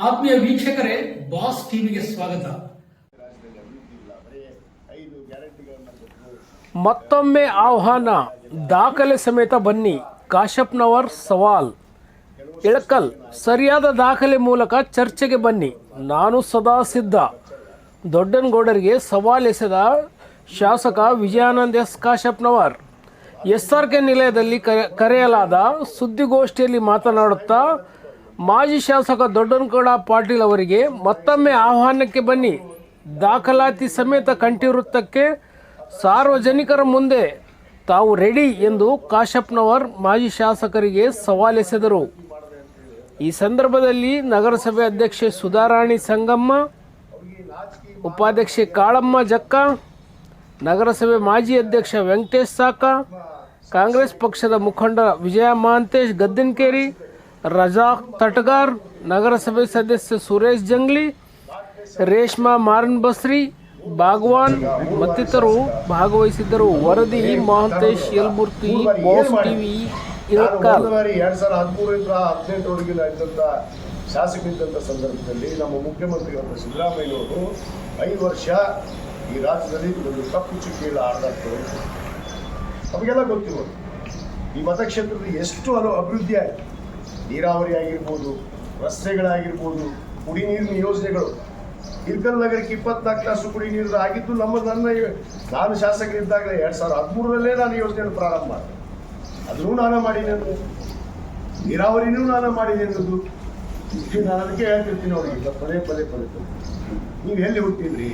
ಆತ್ಮೀಯ ವೀಕ್ಷಕರೇ, ಬಾಸ್ ಟಿವಿಗೆ ಸ್ವಾಗತ. ಮತ್ತೊಮ್ಮೆ ಆಹ್ವಾನ, ದಾಖಲೆ ಸಮೇತ ಬನ್ನಿ. ಕಾಶಪ್ನವರ್ ಸವಾಲ್. ಇಳಕಲ್, ಸರಿಯಾದ ದಾಖಲೆ ಮೂಲಕ ಚರ್ಚೆಗೆ ಬನ್ನಿ. ನಾನು ಸದಾ ಸಿದ್ಧ. ದೊಡ್ಡನಗೌಡರಿಗೆ ಸವಾಲ್ ಎಸೆದ ಶಾಸಕ Vijayanand S Kashappanavar S R K ನಿಲಯದಲ್ಲಿ ಕರೆ- ಕರೆಯಲಾದ ಸುದ್ದಿಗೋಷ್ಠಿಯಲ್ಲಿ ಮಾತನಾಡುತ್ತಾ ಮಾಜಿ ಶಾಸಕ ದೊಡ್ಡನಕೋಡ ಪಾಟೀಲ್ ಅವರಿಗೆ ಮತ್ತೊಮ್ಮೆ ಆಹ್ವಾನಕ್ಕೆ ಬನ್ನಿ. ದಾಖಲಾತಿ ಸಮೇತ ಕಂಠಿವೃತ್ತಕ್ಕೆ ಸಾರ್ವಜನಿಕರ ಮುಂದೆ ತಾವು ರೆಡಿ ಎಂದು ಕಾಶಪ್ಪನವರ್ ಮಾಜಿ ಶಾಸಕರಿಗೆ ಸವಾಲೆಸೆದರು. ಈ ಸಂದರ್ಭದಲ್ಲಿ ನಗರಸಭೆ ಅಧ್ಯಕ್ಷೆ ಸುಧಾರಾಣಿ ಸಂಗಮ್ಮ, ಉಪಾಧ್ಯಕ್ಷೆ ಕಾಳಮ್ಮ ಜಕ್ಕ, ನಗರಸಭೆ ಮಾಜಿ ಅಧ್ಯಕ್ಷ ವೆಂಕಟೇಶ್ ಸಾಕ, ಕಾಂಗ್ರೆಸ್ ಪಕ್ಷದ ಮುಖಂಡ ವಿಜಯ ಮಹಾಂತೇಶ್ ಗದ್ದನ್ಕೇರಿ ರಜಾಕ್ ತಟಗಾರ್, ನಗರಸಭೆ ಸದಸ್ಯ ಸುರೇಶ್ ಜಂಗ್ಲಿ, ರೇಷ್ಮಾ ಮಾರನ್ ಬಸ್ರಿ, ಭಾಗವಾನ್ ಮತ್ತಿತರರು ಭಾಗವಹಿಸಿದ್ದರು. ವರದಿ ಮಹಂತೇಶ್, ಯಲ್ಮೂರ್ತಿ ಬಾಸ್ ಟಿವಿ ಇಳಕಲ್ ಎರಡ್ ಸಾವಿರದ ಹದಿಮೂರರಿಂದ ಹದಿನೆಂಟರವರೆಗೆ ಇದ್ದಂಥ ಶಾಸಕರಿದ್ದಂಥ ಸಂದರ್ಭದಲ್ಲಿ ನಮ್ಮ ಮುಖ್ಯಮಂತ್ರಿಗಳಾದ ಸಿದ್ದರಾಮಯ್ಯವರು ಐದು ವರ್ಷ ಈ ರಾಜ್ಯದಲ್ಲಿ ಒಂದು ಕಪ್ಪು ಚುಕ್ಕಿಗಳ ಆಡಳಿತ ನಮಗೆಲ್ಲ ಗೊತ್ತಿರೋದು, ಈ ಮತಕ್ಷೇತ್ರದ ಎಷ್ಟು ಅಲೋ ಅಭಿವೃದ್ಧಿ ಆಯಿತು. ನೀರಾವರಿ ಆಗಿರ್ಬೋದು ರಸ್ತೆಗಳಾಗಿರ್ಬೋದು ಕುಡಿ ನೀರಿನ ಯೋಜನೆಗಳು. ಇರ್ಕಲ್ ನಗರಕ್ಕೆ ಇಪ್ಪತ್ನಾಲ್ಕು ತಾಸು ಕುಡಿ ನೀರು ಆಗಿದ್ದು ನಮ್ಮ ನನ್ನ ನಾನು ಶಾಸಕರಿದ್ದಾಗಲೇ ಎರಡು ಸಾವಿರದ ಹದಿಮೂರರಲ್ಲೇ ನಾನು ಯೋಜನೆಯನ್ನು ಪ್ರಾರಂಭ ಮಾಡಿದೆ. ಅದನ್ನೂ ನಾನು ಮಾಡಿದೆ ಅಂದ್ರೆ ನೀರಾವರಿನೂ ನಾನು ಮಾಡಿದೆ ಅನ್ನೋದು ನಾನು ಅದಕ್ಕೆ ಹೇಳ್ತಿರ್ತೀನಿ ಅವ್ರಿಗೆ. ಪದೇ ಪದೇ ಪದೇ ಪದೇ. ನೀವು ಎಲ್ಲಿ ಹುಟ್ಟಿದ್ರಿ?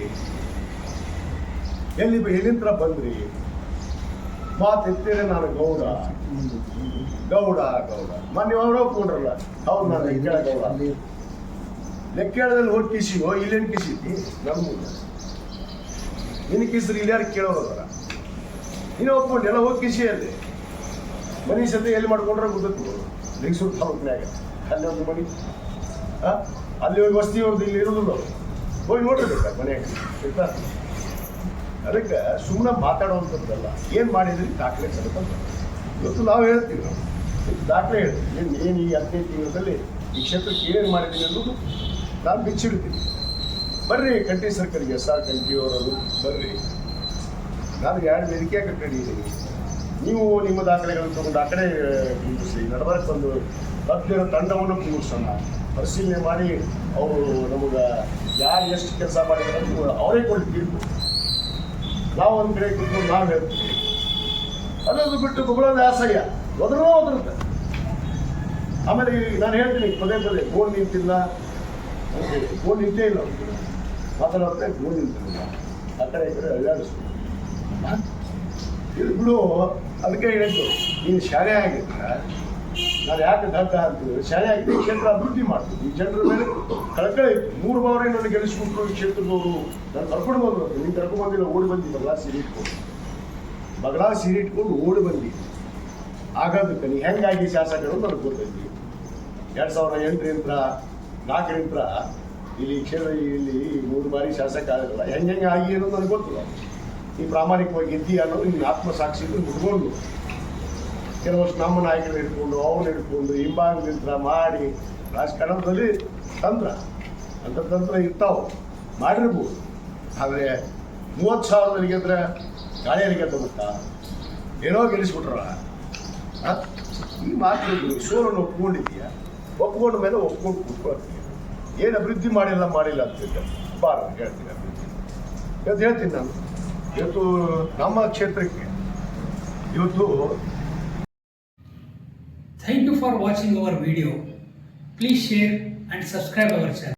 ಎಲ್ಲಿ ಎಲ್ಲಿಂದ ಬಂದ್ರಿ? ಮಾತು ಎತ್ತೇನೆ ನಾನು ಗೌಡ. ಗೌಡ ಗೌಡ. ಮೊನ್ನೆ ಅವರು ಕೂಡ್ರಲ್ಲ ಹೌದು, ನಾನು ಲೆಕ್ಕೇಳ ಗೌಡ. ಲೆಕ್ಕೇಳದಲ್ಲಿ ಹೋಗಿ ಕಿಸಿಗೋ ಇಲ್ಲೇನು ಕಿಸಿದ್ದಿ ನಮ್ಮ ನಿನ್ನ ಕಿಸ್ರಿ ಇಲ್ಲಿ ಯಾರು ಕೇಳೋದಲ್ಲ ನೀನು ಒಪ್ಕೊಂಡು, ಎಲ್ಲ ಹೋಗಿ ಕಿಸಿ ಅಲ್ಲಿ ಮನೆ ಸತಿ ಎಲ್ಲಿ ಮಾಡ್ಕೊಂಡ್ರೆ ಗೊತ್ತು ಲಿಂಗಸೂರು ತಾಲೂಕಿನಾಗ ಅಲ್ಲಿ ಒಂದು ಮನೆ. ಹಾಂ? ಅಲ್ಲಿ ಹೋಗಿ ವಸ್ತಿ ಅವ್ರದ್ದು ಇಲ್ಲಿ ಇರೋದಿಲ್ಲ. ಹೋಗಿ ನೋಡ್ರಿ ಮನೆಯಾಗ ಆಯ್ತಾ? ಅದಕ್ಕೆ ಸುಮ್ಮನೆ ಮಾತಾಡುವಂಥದ್ದಲ್ಲ. ಏನು ಮಾಡಿದ್ರಿ? ದಾಖಲೆ ಅಂತ. ಇವತ್ತು ನಾವು ಹೇಳ್ತೀವಿ. ನಾವು ದಾಖಲೆ ಹೇಳ್ತೀವಿ. ಏನು ಏನು ಈ ಹದಿನೈದು ತಿಂಗಳಲ್ಲಿ ಈ ಕ್ಷೇತ್ರಕ್ಕೆ ಏನು ಮಾಡಿದ್ದೀನಿ ಅನ್ನೋದು ನಾನು ಬಿಚ್ಚಿಡ್ತೀನಿ. ಬರ್ರಿ ಕಂಟಿ ಸರ್ಕಲ್ಗೆ ಎಸ್ ಆರ್ ಕಂಟಿಯವರದು ಬರ್ರಿ. ನಾನು ಎರಡು ವೇದಿಕೆ ಕಟ್ಟಿದ್ದೀನಿ ನೀವು ನಿಮ್ಮ ದಾಖಲೆಗಳನ್ನು ತಗೊಂಡು ಆ ಕಡೆ ಕುಂದಿಸಿ. ನಡಬರಕ್ಕೆ ಒಂದು ತಜ್ಞರ ತಂಡವನ್ನು ಕುಂದಿಸೋಣ. ಪರಿಶೀಲನೆ ಮಾಡಿ ಅವರು ನಮಗೆ ಯಾರು ಎಷ್ಟು ಕೆಲಸ ಮಾಡಿದ್ದಾರೆ ಅಂತ ಅವರೇ ಕೊಟ್ಟು ನಾವು ಒಂದು ಕಡೆ ಕುತ್ಕೊಂಡು ನಾವು ಹೇಳ್ತೀವಿ ಅದನ್ನು ಬಿಟ್ಟು ಗುಬಳ ವ್ಯಾಸಯ್ಯ ಒದರೋ ಒದರುತ್ತೆ. ಆಮೇಲೆ ನಾನು ಹೇಳ್ತೀನಿ, ಪದೇ ಪದೇ ಗೋಲ್ ನಿಂತಿಲ್ಲ. ಗೋಲ್ ನಿಂತೇ ಇಲ್ಲ ಮಾತಾಡೋದ್ರೆ ಗೋಲ್ ನಿಂತಿಲ್ಲ. ಆ ಕಡೆ ಈ ಕಡೆ ಅಳ್ಳಾಡಿಸ್ತು ಇದು ಬಿಡು, ಅದಕ್ಕೆ ಹೇಳಿದ್ದು, ನೀನು ಶಾಲೆ ಆಗಿದ್ರ ನಾನು ಯಾಕೆ ದಡ್ಡ ಅಂತೀವಿ ಶಾಲೆ ಈ ಕ್ಷೇತ್ರ ಅಭಿವೃದ್ಧಿ ಮಾಡ್ತೀವಿ. ಈ ಜನರ ಮೇಲೆ ಕಳಕಳಿ. ಮೂರು ಬಾರಿ ನನ್ನ ಗೆಲ್ಲಿಸ್ಬಿಟ್ರು ಈ ಕ್ಷೇತ್ರದವರು. ನಾನು ಕರ್ಕೊಂಡು ಬಂದ್ರು ನೀನು ಕರ್ಕೊಂಡು ಬಂದಿಲ್ಲ, ಓಡಿ ಬಂದಿ. ಬಗಲಾ ಸೀರೆ ಇಟ್ಕೊಂಡು. ಬಗಲಾ ಸೀರೆ ಇಟ್ಕೊಂಡು ಓಡಿ ಬಂದಿ. ಆಗೋದಕ್ಕೆ ನೀ ಹೆಂಗಾಗಿ ಶಾಸಕರು ನನಗೆ ಗೊತ್ತೈತಿ ಎರಡು ಸಾವಿರದ ಎಂಟರಿಂದ ನಾಲ್ಕರಿಂದ ಇಲ್ಲಿ ಕ್ಷೇತ್ರ, ಇಲ್ಲಿ ಮೂರು ಬಾರಿ ಶಾಸಕ ಆಗಲ್ಲ. ಹೆಂಗೆ ಹೆಂಗೆ ಆಗಿ ಅನ್ನೋದು ನನಗೆ ಗೊತ್ತಿಲ್ಲ. ನೀ ಪ್ರಾಮಾಣಿಕವಾಗಿ ಇದ್ದೀಯ ಅನ್ನೋದು ನಿನ್ನ ಆತ್ಮಸಾಕ್ಷಿ ಮುಟ್ಕೊಂಡು. ಕೆಲವಷ್ಟು ನಮ್ಮ ನಾಯಕರು ಇಟ್ಕೊಂಡು ಅವ್ರನ್ನ ಇಟ್ಕೊಂಡು ಹಿಂಭಾಗದಿಂದ ಮಾಡಿ ರಾಜಕಾರಣದಲ್ಲಿ ತಂತ್ರ. ಅಂತ ತಂತ್ರ ಇರ್ತಾವೆ. ಮಾಡಿರ್ಬೋದು. ಆದರೆ ಮೂವತ್ತು ಸಾವಿರದಲ್ಲಿ ಗೆದ್ರೆ ಗಾಳಿಯಲ್ಲಿ ಗೆದ್ದ ಗೊತ್ತಾ? ಏನೋ ಗೆಲ್ಲಿಸ್ಬಿಟ್ರ? ಈ ಮಾತು ಸೋಲನ್ನು ಒಪ್ಕೊಂಡಿದ್ದೀಯ? ಒಪ್ಕೊಂಡ ಮೇಲೆ ಒಪ್ಕೊಂಡು ಕೂತ್ಕೊಳ್ತೀಯ? ಏನು ಅಭಿವೃದ್ಧಿ ಮಾಡಿಲ್ಲ ಮಾಡಿಲ್ಲ ಅಂತ ಬಾರ, ಹೇಳ್ತೀನಿ ಅಭಿವೃದ್ಧಿ. ಇವತ್ತು ಹೇಳ್ತೀನಿ ನಾನು. ಇವತ್ತು ನಮ್ಮ ಕ್ಷೇತ್ರಕ್ಕೆ, ಇವತ್ತು Thank you for watching our video. Please share and subscribe our channel.